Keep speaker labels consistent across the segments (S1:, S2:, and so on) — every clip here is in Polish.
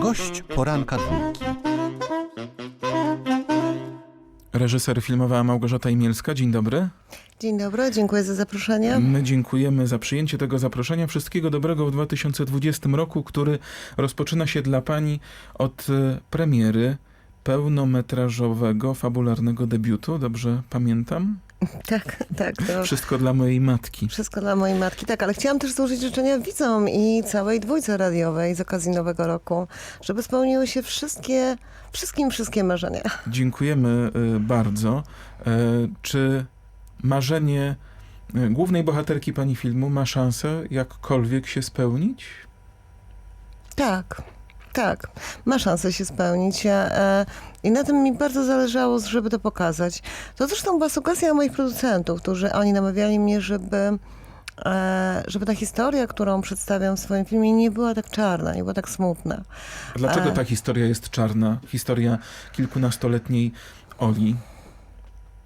S1: Gość poranka dwójki.
S2: Reżyser filmowa Małgorzata Imielska. Dzień dobry.
S3: Dzień dobry, dziękuję za zaproszenie.
S2: My dziękujemy za przyjęcie tego zaproszenia. Wszystkiego dobrego w 2020 roku, który rozpoczyna się dla Pani od e, premiery pełnometrażowego, fabularnego debiutu. Dobrze pamiętam?
S3: Tak, tak. To
S2: Wszystko dla mojej matki.
S3: wszystko dla mojej matki. Tak, ale chciałam też złożyć życzenia widzom i całej dwójce radiowej z okazji Nowego Roku, żeby spełniły się wszystkie, wszystkim wszystkie marzenia.
S2: Dziękujemy e, bardzo. E, Czy marzenie e, głównej bohaterki Pani filmu ma szansę jakkolwiek się spełnić?
S3: Tak, tak. Ma szansę się spełnić. E, I na tym mi bardzo zależało, żeby to pokazać. To zresztą była sugestia moich producentów, którzy oni namawiali mnie, żeby, e, żeby ta historia, którą przedstawiam w swoim filmie, nie była tak czarna, nie była tak smutna.
S2: Dlaczego
S3: E.
S2: ta historia jest czarna? Historia kilkunastoletniej Oli.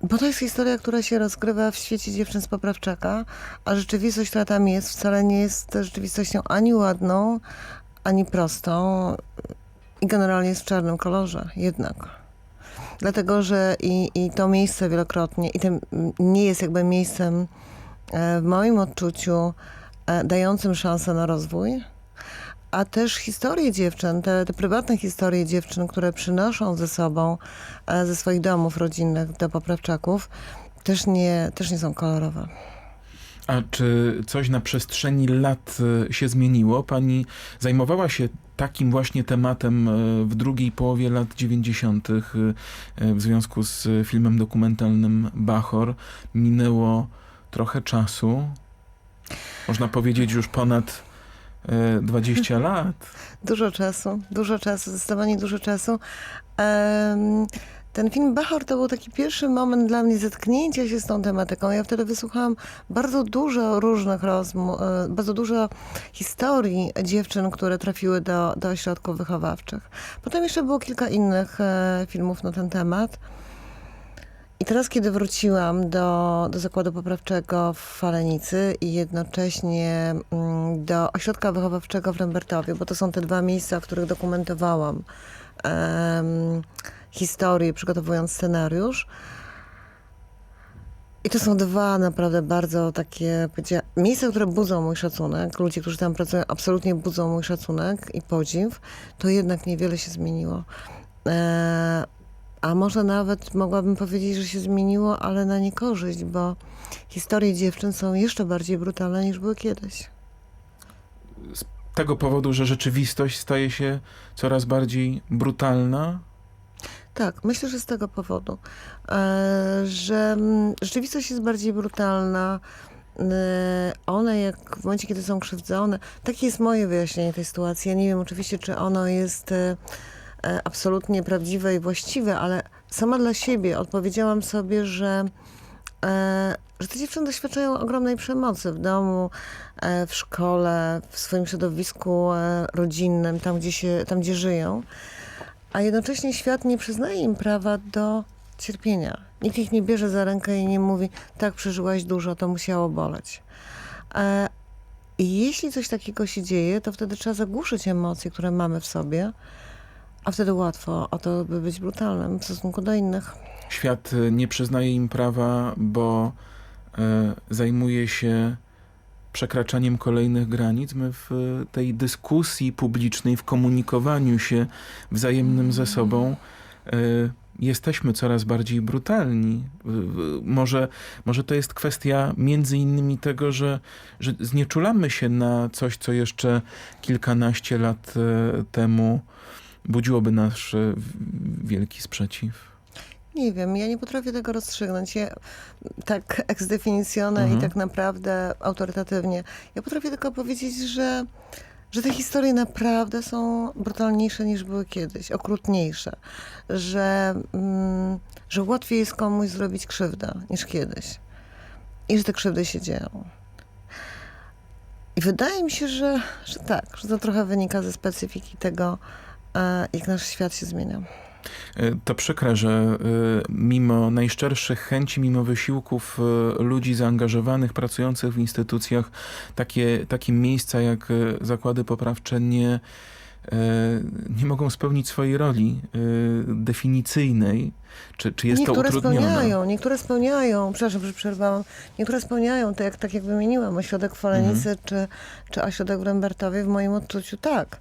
S3: Bo to jest historia, która się rozgrywa w świecie dziewczyn z Poprawczaka, a rzeczywistość, która tam jest, wcale nie jest rzeczywistością ani ładną, ani prostą i generalnie jest w czarnym kolorze jednak. Dlatego, że i, i to miejsce wielokrotnie, i tym nie jest jakby miejscem e, w moim odczuciu e, dającym szansę na rozwój, a też historie dziewczyn, te, te prywatne historie dziewczyn, które przynoszą ze sobą e, ze swoich domów rodzinnych do poprawczaków, też nie, też nie są kolorowe.
S2: A czy coś na przestrzeni lat e, się zmieniło? Pani zajmowała się takim właśnie tematem e, w drugiej połowie lat 90. e, w związku z filmem dokumentalnym Bachor. Minęło trochę czasu. Można powiedzieć już ponad e, 20 lat.
S3: Dużo czasu, dużo czasu, zdecydowanie dużo czasu. Ten film Bachor to był taki pierwszy moment dla mnie zetknięcia się z tą tematyką. Ja wtedy wysłuchałam bardzo dużo różnych rozmów, e, bardzo dużo historii dziewczyn, które trafiły do, do ośrodków wychowawczych. Potem jeszcze było kilka innych e, filmów na ten temat. I teraz, kiedy wróciłam do, do zakładu poprawczego w Falenicy i jednocześnie mm, do ośrodka wychowawczego w Rembertowie, bo to są te dwa miejsca, w których dokumentowałam em, historię, przygotowując scenariusz. I to są dwa naprawdę bardzo takie miejsca, które budzą mój szacunek. Ludzie, którzy tam pracują, absolutnie budzą mój szacunek i podziw. To jednak niewiele się zmieniło. E, a może nawet mogłabym powiedzieć, że się zmieniło, ale na niekorzyść, bo historie dziewczyn są jeszcze bardziej brutalne niż były kiedyś.
S2: Z tego powodu, że rzeczywistość staje się coraz bardziej brutalna.
S3: Tak, myślę, że z tego powodu, e, że mm, rzeczywistość jest bardziej brutalna. e, One, jak w momencie, kiedy są krzywdzone, takie jest moje wyjaśnienie tej sytuacji. Ja nie wiem oczywiście, czy ono jest e, absolutnie prawdziwe i właściwe, ale sama dla siebie odpowiedziałam sobie, że, że te dziewczyny doświadczają ogromnej przemocy w domu, w szkole, w swoim środowisku rodzinnym, tam gdzie, się, tam, gdzie żyją a jednocześnie świat nie przyznaje im prawa do cierpienia. Nikt ich nie bierze za rękę i nie mówi, tak przeżyłaś dużo, to musiało boleć. E, I jeśli coś takiego się dzieje, to wtedy trzeba zagłuszyć emocje, które mamy w sobie, a wtedy łatwo o to, by być brutalnym w stosunku do innych.
S2: Świat e, nie przyznaje im prawa, bo e, zajmuje się przekraczaniem kolejnych granic. My w e, tej dyskusji publicznej, w komunikowaniu się wzajemnym ze sobą e, jesteśmy coraz bardziej brutalni. Może, może to jest kwestia między innymi tego, że, że znieczulamy się na coś, co jeszcze kilkanaście lat e, temu budziłoby nasz wielki sprzeciw.
S3: Nie wiem, ja nie potrafię tego rozstrzygnąć. Ja, tak ex definitione
S2: Mhm.
S3: i tak naprawdę autorytatywnie. Ja potrafię tylko powiedzieć, że, że te historie naprawdę są brutalniejsze niż były kiedyś, okrutniejsze. Że, mm, że łatwiej jest komuś zrobić krzywdę niż kiedyś. I że te krzywdy się dzieją. I wydaje mi się, że, że tak, że to trochę wynika ze specyfiki tego, e, jak nasz świat się zmienia.
S2: Y, To przykre, że y, mimo najszczerszych chęci, mimo wysiłków y, ludzi zaangażowanych, pracujących w instytucjach, takie, takie miejsca jak zakłady poprawcze nie, nie mogą spełnić swojej roli definicyjnej. Czy, czy jest
S3: niektóre
S2: to utrudnione?
S3: spełniają, niektóre spełniają, przepraszam, że przerwałam, niektóre spełniają, to jak, tak jak wymieniłam, ośrodek w Falenicy
S2: Mhm.
S3: czy, czy ośrodek w Rembertowie, w moim odczuciu tak.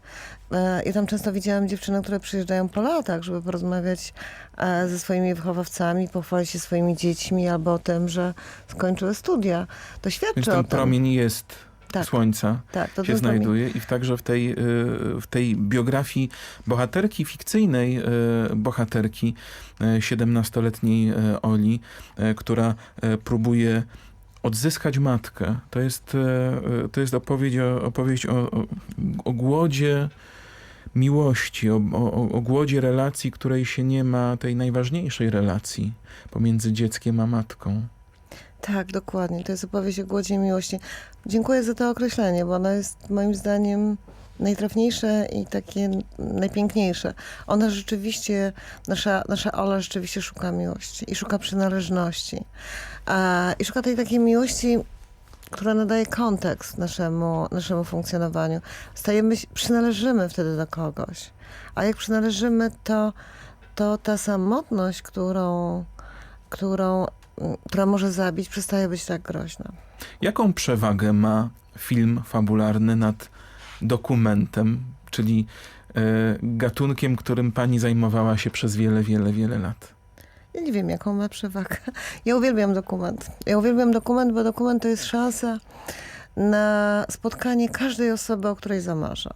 S3: E, Ja tam często widziałam dziewczyny, które przyjeżdżają po latach, żeby porozmawiać e, ze swoimi wychowawcami, pochwalić się swoimi dziećmi albo o tym, że skończyły studia. To świadczy
S2: Więc
S3: o
S2: ten
S3: tym.
S2: promień jest
S3: Tak.
S2: słońca.
S3: tak, to
S2: się
S3: promień.
S2: znajduje i także w tej, y, w tej biografii bohaterki, fikcyjnej bohaterki, y, 17-letniej y, Oli, która próbuje odzyskać matkę. To jest, to jest opowieść, o, opowieść o, o, o głodzie miłości, o, o, o głodzie relacji, której się nie ma, tej najważniejszej relacji pomiędzy dzieckiem a matką.
S3: Tak, dokładnie. To jest opowieść o głodzie miłości. Dziękuję za to określenie, bo ono jest moim zdaniem najtrafniejsze i takie najpiękniejsze. Ona rzeczywiście, nasza, nasza Ola rzeczywiście szuka miłości i szuka przynależności. I szuka tej takiej miłości, która nadaje kontekst naszemu, naszemu funkcjonowaniu. Stajemy, przynależymy wtedy do kogoś. A jak przynależymy, to, to ta samotność, którą, którą która może zabić, przestaje być tak groźna.
S2: Jaką przewagę ma film fabularny nad dokumentem, czyli e, gatunkiem, którym pani zajmowała się przez wiele, wiele, wiele lat?
S3: Ja nie wiem, jaką ma przewagę. Ja uwielbiam dokument. Ja uwielbiam dokument, bo dokument to jest szansa na spotkanie każdej osoby, o której zamarza.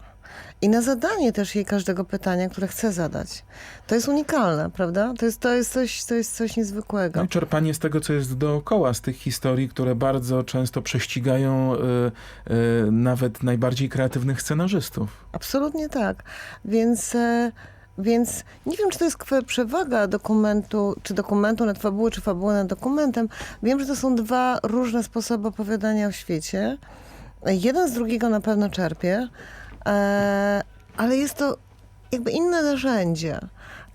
S3: I na zadanie też jej każdego pytania, które chce zadać. To jest unikalne, prawda? To jest, to jest, coś, to jest coś niezwykłego.
S2: No i czerpanie z tego, co jest dookoła, z tych historii, które bardzo często prześcigają e, e, nawet najbardziej kreatywnych scenarzystów.
S3: Absolutnie tak. Więc, e, więc nie wiem, czy to jest przewaga dokumentu, czy dokumentu nad fabuły, czy fabuły nad dokumentem. Wiem, że to są dwa różne sposoby opowiadania o świecie. Jeden z drugiego na pewno czerpie, e, ale jest to jakby inne narzędzie.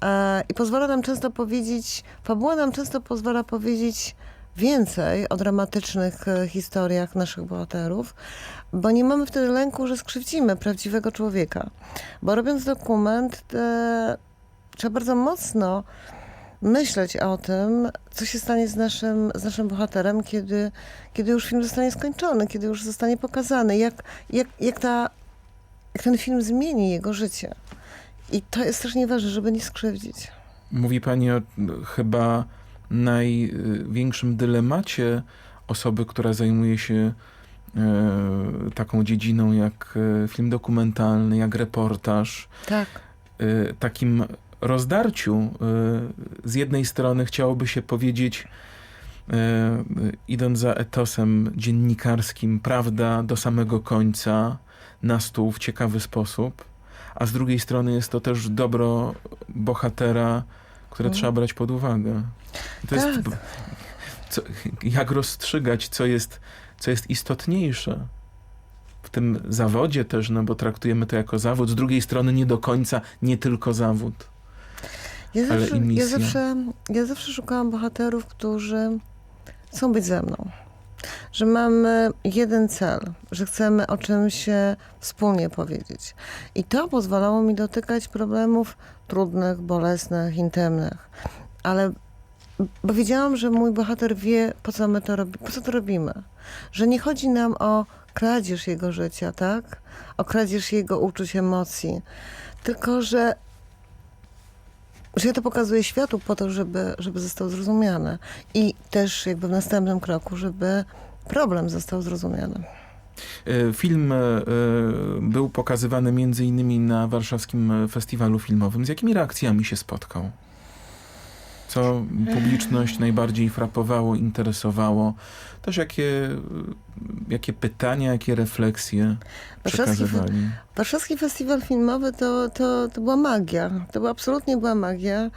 S3: E, I pozwala nam często powiedzieć, fabuła nam często pozwala powiedzieć więcej o dramatycznych e, historiach naszych bohaterów, bo nie mamy wtedy lęku, że skrzywdzimy prawdziwego człowieka. Bo robiąc dokument, e, trzeba bardzo mocno myśleć o tym, co się stanie z naszym, z naszym bohaterem, kiedy, kiedy już film zostanie skończony, kiedy już zostanie pokazany, jak, jak, jak, ta, jak ten film zmieni jego życie. I to jest strasznie ważne, żeby nie skrzywdzić.
S2: Mówi pani o m, chyba największym dylemacie osoby, która zajmuje się e, taką dziedziną jak e, film dokumentalny, jak reportaż,
S3: Tak.
S2: y, takim rozdarciu. Z jednej strony chciałoby się powiedzieć, idąc za etosem dziennikarskim, prawda do samego końca, na stół w ciekawy sposób, a z drugiej strony jest to też dobro bohatera, które
S3: Mhm.
S2: trzeba brać pod uwagę. I To jest,
S3: Tak.
S2: b- co, jak rozstrzygać, co jest, co jest istotniejsze w tym zawodzie też, no bo traktujemy to jako zawód, z drugiej strony nie do końca, nie tylko zawód.
S3: Ja
S2: Ale
S3: zawsze,
S2: i misja.
S3: ja, zawsze, ja zawsze szukałam bohaterów, którzy chcą być ze mną. Że mamy jeden cel, że chcemy o czymś wspólnie powiedzieć. I to pozwalało mi dotykać problemów trudnych, bolesnych, intymnych. Ale bo wiedziałam, że mój bohater wie, po co my to robimy, po co to robimy. Że nie chodzi nam o kradzież jego życia, tak? O kradzież jego uczuć, emocji. Tylko, że że ja to pokazuję światu po to, żeby, żeby został zrozumiany. I też jakby w następnym kroku, żeby problem został zrozumiany.
S2: E, Film e, e, był pokazywany między innymi na warszawskim festiwalu filmowym. Z jakimi reakcjami się spotkał? Co publiczność najbardziej frapowało, interesowało? Też jakie, jakie pytania, jakie refleksje
S3: Warszawski
S2: przekazywali?
S3: Warszawski Festiwal Filmowy to, to, to była magia. To była absolutnie była magia.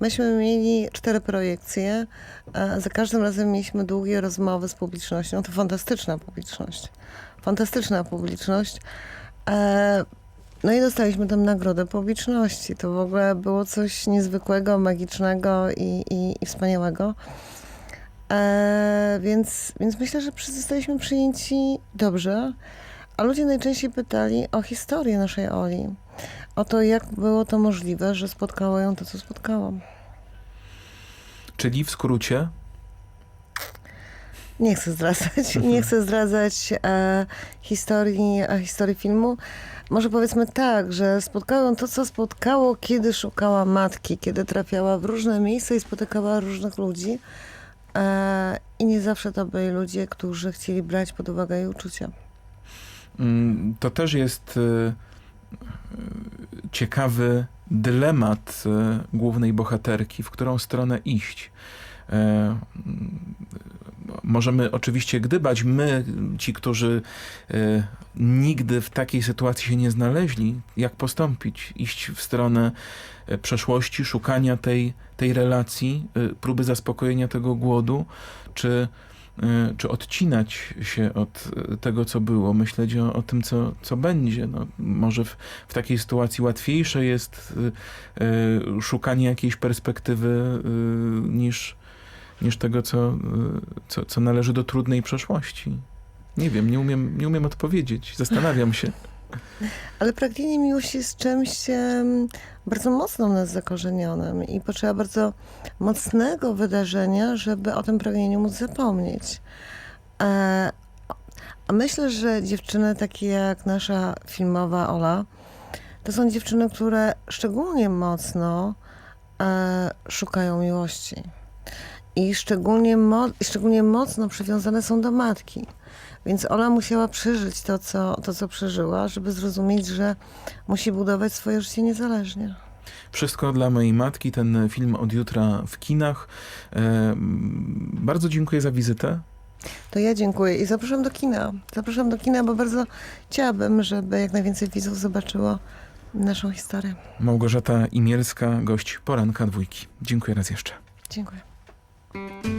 S3: Myśmy mieli cztery projekcje. Za każdym razem mieliśmy długie rozmowy z publicznością. To fantastyczna publiczność. Fantastyczna publiczność. No i dostaliśmy tam nagrodę publiczności. To w ogóle było coś niezwykłego, magicznego i, i, i wspaniałego. E, więc, więc myślę, że zostaliśmy przyjęci dobrze. A ludzie najczęściej pytali o historię naszej Oli. O to, jak było to możliwe, że spotkało ją to, co spotkało.
S2: Czyli w skrócie,
S3: Nie chcę zdradzać, nie chcę zdradzać e, historii, e, historii filmu. Może powiedzmy tak, że spotkało ją to, co spotkało, kiedy szukała matki, kiedy trafiała w różne miejsca i spotykała różnych ludzi. E, I nie zawsze to byli ludzie, którzy chcieli brać pod uwagę jej uczucia.
S2: Mm, To też jest y, y, ciekawy dylemat głównej bohaterki, w którą stronę iść. E, Możemy oczywiście gdybać, my, ci, którzy y, nigdy w takiej sytuacji się nie znaleźli, jak postąpić? Iść w stronę y, przeszłości, szukania tej, tej relacji, y, próby zaspokojenia tego głodu, czy czy odcinać się od tego, co było, myśleć o, o tym, co, co będzie. No, może w, w takiej sytuacji łatwiejsze jest y, y, szukanie jakiejś perspektywy y, niż, niż tego, co, co, co należy do trudnej przeszłości. Nie wiem, nie umiem, nie umiem odpowiedzieć. Zastanawiam się.
S3: Ale pragnienie miłości jest czymś bardzo mocno w nas zakorzenionym i potrzeba bardzo mocnego wydarzenia, żeby o tym pragnieniu móc zapomnieć. E, a myślę, że dziewczyny takie jak nasza filmowa Ola, to są dziewczyny, które szczególnie mocno e, szukają miłości. I szczególnie, mo- szczególnie mocno przywiązane są do matki. Więc Ola musiała przeżyć to co, to, co przeżyła, żeby zrozumieć, że musi budować swoje życie niezależnie.
S2: Wszystko dla mojej matki, ten film od jutra w kinach. E, bardzo dziękuję za wizytę.
S3: To ja dziękuję i zapraszam do kina. Zapraszam do kina, bo bardzo chciałabym, żeby jak najwięcej widzów zobaczyło naszą historię.
S2: Małgorzata Imielska, gość poranka dwójki. Dziękuję raz jeszcze.
S3: Dziękuję. Mm-hmm.